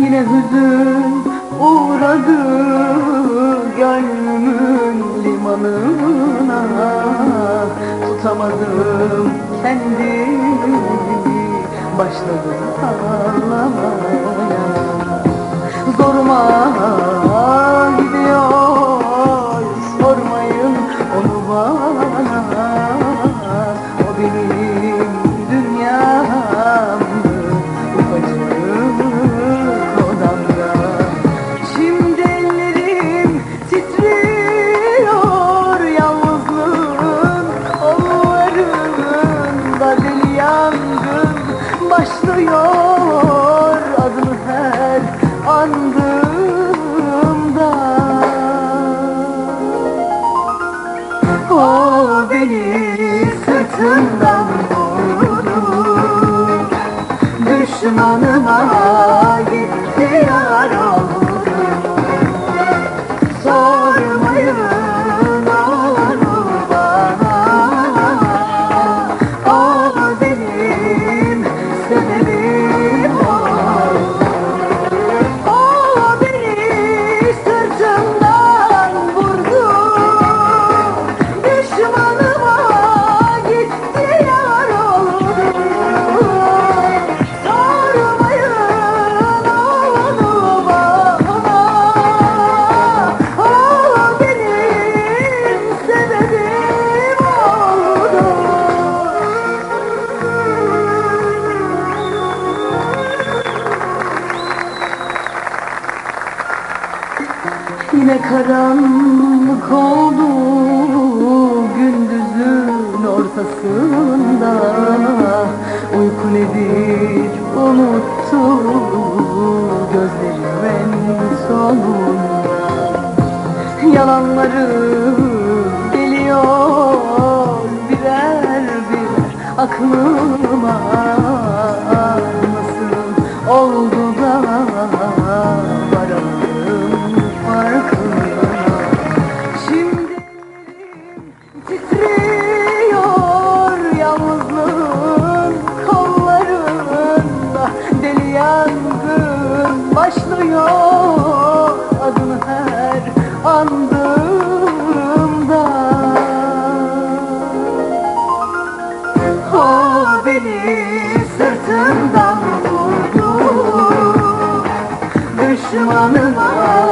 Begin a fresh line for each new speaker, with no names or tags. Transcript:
yine hüzün uğradı Gönlümün limanına. Tutamadım kendimi Başladım ağlamaya Zoruma başlıyor Adını her andığımda. O beni sırtından vurdu Düşmanıma Thank you. Yine karanlık oldu gündüzün ortasında. Uyku nedir unuttu gözlerimin sonunda. Yalanları geliyor birer birer aklıma her andığımda. O beni sırtımdan vurdu. Düşmanıma